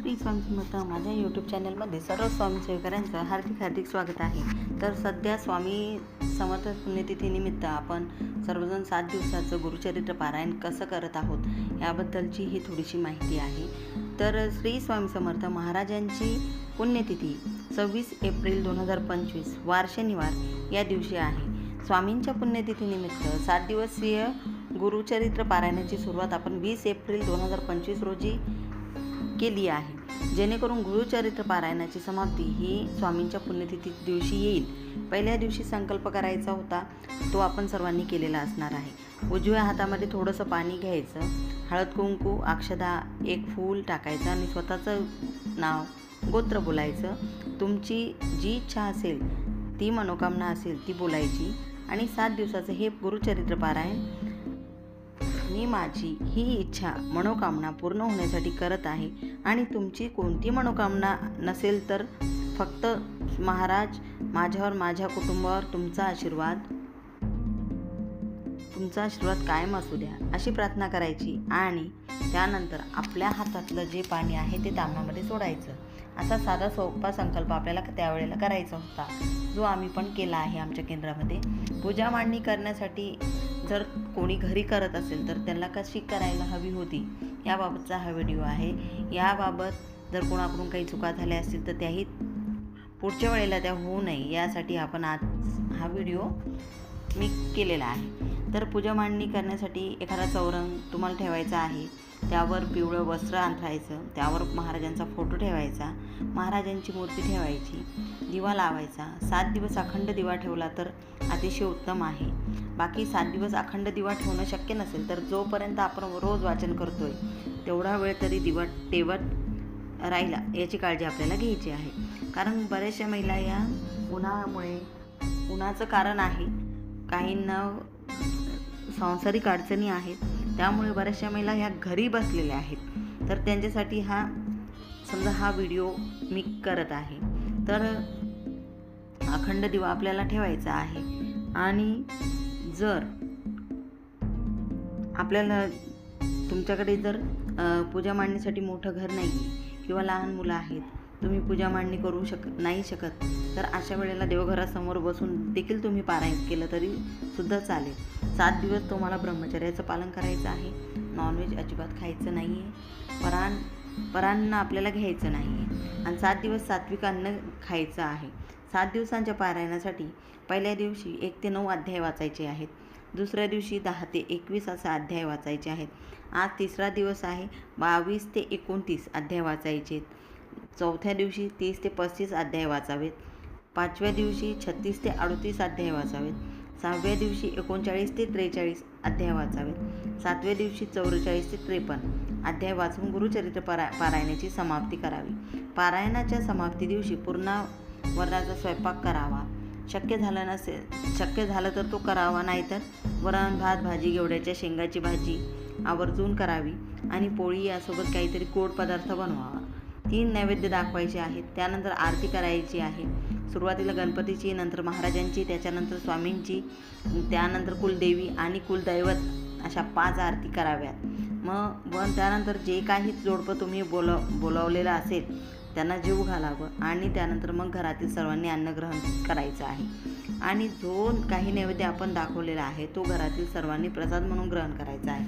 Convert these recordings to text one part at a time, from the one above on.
श्री स्वामी समर्थ माझ्या यूट्यूब चॅनलमध्ये सर्व स्वामी सेवकऱ्यांचं हार्दिक हार्दिक स्वागत आहे. तर सध्या स्वामी समर्थ पुण्यतिथीनिमित्त आपण सर्वजण सात दिवसाचं गुरुचरित्र पारायण कसं करत आहोत याबद्दलची ही थोडीशी माहिती आहे. तर श्री स्वामी समर्थ महाराजांची पुण्यतिथी सव्वीस एप्रिल दोन हजार पंचवीस वार शनिवार या दिवशी आहे. स्वामींच्या पुण्यतिथीनिमित्त सात दिवसीय गुरुचरित्र पारायणाची सुरुवात आपण वीस एप्रिल दोन हजार पंचवीस रोजी केली आहे. जेणेकरून गुरुचरित्र पारायणाची समाप्ती ही स्वामींच्या पुण्यतिथी दिवशी येईल. पहिल्या दिवशी संकल्प करायचा होता तो आपण सर्वांनी केलेला असणार आहे. उजव्या हातामध्ये थोडंसं पाणी घ्यायचं हळद कुंकू अक्षदा एक फूल टाकायचं आणि स्वतःचं नाव गोत्र बोलायचं. तुमची जी इच्छा असेल ती मनोकामना असेल ती बोलायची आणि सात दिवसाचं हे गुरुचरित्र पारायण मी माझी ही इच्छा मनोकामना पूर्ण होण्यासाठी करत आहे. आणि तुमची कोणती मनोकामना नसेल तर फक्त महाराज माझ्यावर माझ्या कुटुंबावर तुमचा आशीर्वाद तुमचा आशीर्वाद कायम असू द्या अशी प्रार्थना करायची. आणि त्यानंतर आपल्या हातातलं जे पाणी आहे ते तामणामध्ये सोडायचं. असा साधा सोपा संकल्प आपल्याला त्यावेळेला करायचा होता. जो आम्ही पण केला आहे आमच्या केंद्रामध्ये. पूजा मांडणी करण्यासाठी जर कोणी घरी करत असेल तर त्यांना कशी करायला हवी होती? याबाबतचा हा व्हिडिओ आहे. याबाबत जर कोणाकडून काही चुका झाल्या असतील तर त्याही पुढच्या वेळेला त्या होऊ नये. यासाठी आपण आज हा व्हिडिओ मी केलेला आहे. तर पूजा मांडणी करण्यासाठी एखादा चौरंग तुम्हाला ठेवायचा आहे. त्यावर पिवळं वस्त्र अंथरायचं त्यावर महाराजांचा फोटो ठेवायचा. महाराजांची मूर्ती ठेवायची. दिवा लावायचा. सात दिवस अखंड दिवा ठेवला तर अतिशय उत्तम आहे. बाकी सात दिवस अखंड दिवा ठेवणं शक्य नसेल तर जोपर्यंत आपण रोज वाचन करतोय तेवढा वेळ तरी दिवा तेवत राहिला याची काळजी आपल्याला घ्यायची आहे. कारण बऱ्याचशा महिला या उन्हामुळे उन्हाचं कारण आहे. काहींना सांसारिक अडचणी आहेत. त्यामुळे बऱ्याचशा महिला ह्या घरी बसलेल्या आहेत. तर त्यांच्यासाठी हा समजा हा व्हिडिओ मी करत आहे. तर अखंड दिवा आपल्याला ठेवायचा आहे. आणि जर आपल्याला तुमच्याकडे जर पूजा मांडणीसाठी मोठं घर नाही किंवा लहान मुलं आहेत तुम्ही पूजा मांडणी करू शक नाही शकत तर अशा वेळेला देवघरासमोर बसून देखील तुम्ही पारायण केलं तरी सुद्धा चालेल. सात दिवस तुम्हाला ब्रह्मचर्याचं पालन करायचं आहे. नॉनव्हेज अजिबात खायचं नाही आहे परान परान्न आपल्याला घ्यायचं नाही आहे आणि सात दिवस सात्विक अन्न खायचं आहे. सात दिवसांच्या पारायणासाठी पहिल्या दिवशी एक ते नऊ अध्याय वाचायचे आहेत. दुसऱ्या दिवशी दहा ते एकवीस असे अध्याय वाचायचे आहेत. आज तिसरा दिवस आहे. बावीस ते एकोणतीस अध्याय वाचायचे आहेत. चौथ्या दिवशी तीस ते पस्तीस अध्याय वाचावेत. पाचव्या दिवशी छत्तीस ते अडतीस अध्याय वाचावेत. सहाव्या दिवशी एकोणचाळीस ते त्रेचाळीस अध्याय वाचावेत. सातव्या दिवशी चौवेचाळीस ते त्रेपन्न अध्याय वाचून गुरुचरित्र पारा पारायणाची समाप्ती करावी. पारायणाच्या समाप्ती दिवशी पूर्ण वरणाचा स्वयंपाक करावा. शक्य झालं नसेल शक्य झालं तर तो करावा नाहीतर वरण भात भाजी घेवड्याच्या शेंगाची भाजी आवर्जून करावी आणि पोळी यासोबत काहीतरी गोड पदार्थ बनवावा. तीन नैवेद्य दाखवायचे आहेत. त्यानंतर आरती करायची आहे. सुरुवातीला गणपतीची नंतर महाराजांची त्याच्यानंतर स्वामींची त्यानंतर कुलदेवी आणि कुलदैवत अशा पाच आरती कराव्यात. मग व त्यानंतर जे काही जोडपं तुम्ही बोलव बोलावलेलं असेल त्यांना जीव घालावं आणि त्यानंतर मग घरातील सर्वांनी अन्नग्रहण करायचं आहे. आणि जो काही नैवेद्य आपण दाखवलेला आहे तो घरातील सर्वांनी प्रसाद म्हणून ग्रहण करायचा आहे.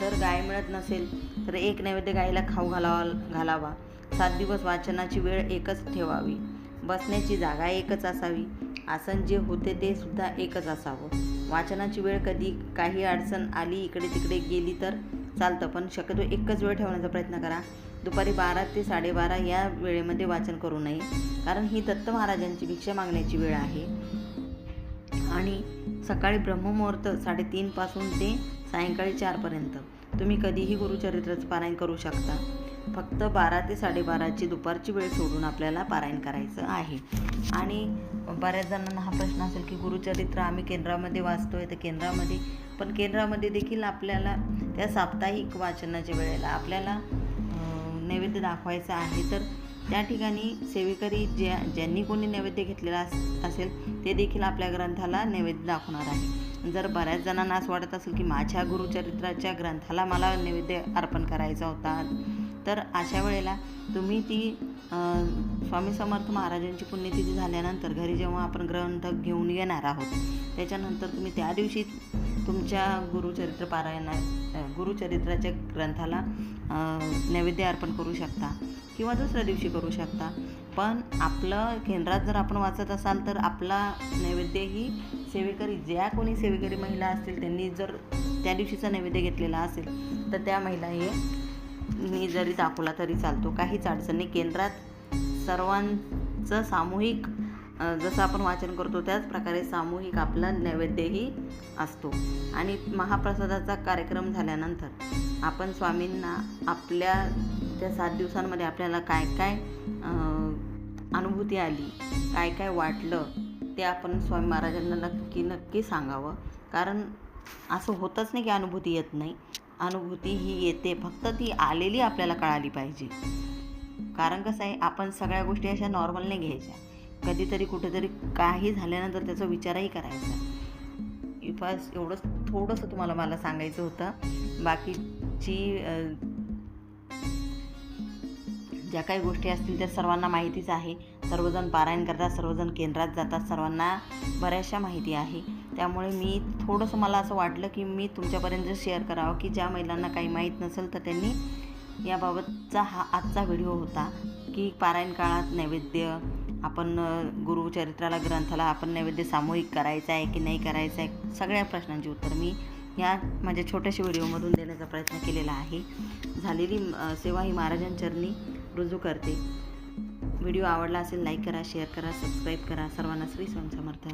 जर गाय मिळत नसेल तर एक नैवेद्य गायीला खाऊ घालावा घालावा. सात दिवस वाचनाची वेळ एकच ठेवावी. बसण्याची जागा एकच असावी. आसन जे होते ते सुद्धा एकच असावं. वाचनाची वेळ कधी काही अडचण आली इकडे तिकडे गेली तर चालतं पण शक्यतो एकच वेळ ठेवण्याचा प्रयत्न करा. दुपारी बारा ते साडेबारा या वेळेमध्ये वाचन करू नये. कारण ही दत्त महाराजांची भिक्षा मागण्याची वेळ आहे. आणि सकाळी ब्रह्ममुहूर्त साडेतीनपासून ते सायंकाळी चारपर्यंत तुम्ही कधीही गुरुचरित्राचं पारायण करू शकता. फक्त बारा ते साडेबाराची दुपारची वेळ सोडून आपल्याला पारायण करायचं आहे. आणि बऱ्याच जणांना हा प्रश्न असेल की गुरुचरित्र आम्ही केंद्रामध्ये वाचतोय तर केंद्रामध्ये पण केंद्रामध्ये देखील आपल्याला त्या साप्ताहिक वाचनाच्या वेळेला आपल्याला नैवेद्य दाखवायचा आहे तर त्या ठिकाणी सेवेकरी ज्या ज्यांनी कोणी नैवेद्य घेतलेला अस असेल ते देखील आपल्या ग्रंथाला नैवेद्य दाखवणार आहे. जर बऱ्याच जणांना असं वाटत असेल की माझ्या गुरुचरित्राच्या ग्रंथाला मला नैवेद्य अर्पण करायचा होता तर अशा वेळेला तुम्ही ती स्वामी समर्थ महाराजांची पुण्यतिथी झाल्यानंतर घरी जेव्हा आपण ग्रंथ घेऊन येणार आहोत त्याच्यानंतर तुम्ही त्या दिवशी तुमच्या गुरुचरित्र पारायणा गुरुचरित्राच्या ग्रंथाला नैवेद्य अर्पण करू शकता किंवा दुसऱ्या दिवशी करू शकता. पण आपलं केंद्रात जर आपण वाचत असाल तर आपला नैवेद्य ही सेवेकरी ज्या कोणी सेवेकरी महिला असतील त्यांनी जर त्या दिवशीचा नैवेद्य घेतलेला असेल तर त्या महिला हे मी जरी दाखवला तरी चालतो. काहीच अडचण नाही. केंद्रात सर्वांचं सामूहिक जसं आपण वाचन करतो त्याच प्रकारे सामूहिक आपला नैवेद्यही असतो. आणि महाप्रसादाचा कार्यक्रम झाल्यानंतर आपण स्वामींना आपल्या त्या सात दिवसांमध्ये आपल्याला काय काय अनुभूती आली काय काय वाटलं ते आपण स्वामी महाराजांना नक्की नक्की सांगावं. कारण असं होतच नाही की अनुभूती येत नाही. अनुभूती ही येते फक्त ती आलेली आपल्याला कळाली पाहिजे. कारण कसं आहे आपण सगळ्या गोष्टी अशा नॉर्मल नाही घ्यायच्या. कधीतरी कुठेतरी काही झाल्यानंतर त्याचा विचारही करायचा. बस एवढंच थोडंसं तुम्हाला मला सांगायचं होतं. बाकीची ज्या काही गोष्टी असतील त्या सर्वांना माहितीच आहे. सर्वजण पारायण करतात सर्वजण केंद्रात जातात सर्वांना बऱ्याचशा माहिती आहे. त्यामुळे मी थोडंसं मला असं वाटलं की मी तुमच्यापर्यंत शेअर करावं की ज्या महिलांना काही माहीत नसेल तर त्यांनी याबाबतचा हा आजचा व्हिडिओ होता की पारायण काळात नैवेद्य आपण गुरुचरित्राला ग्रंथाला आपण नैवेद्य सामूहिक करायचा आहे की नाही करायचं आहे सगळ्या प्रश्नांची उत्तर मी या माझ्या छोट्याशा व्हिडिओमधून देण्याचा प्रयत्न केलेला आहे. झालेली सेवा ही महाराजांचरणी रुजू करते. व्हिडिओ आवडला असेल लाईक करा शेअर करा सबस्क्राईब करा. सर्वांना श्री समर्थ.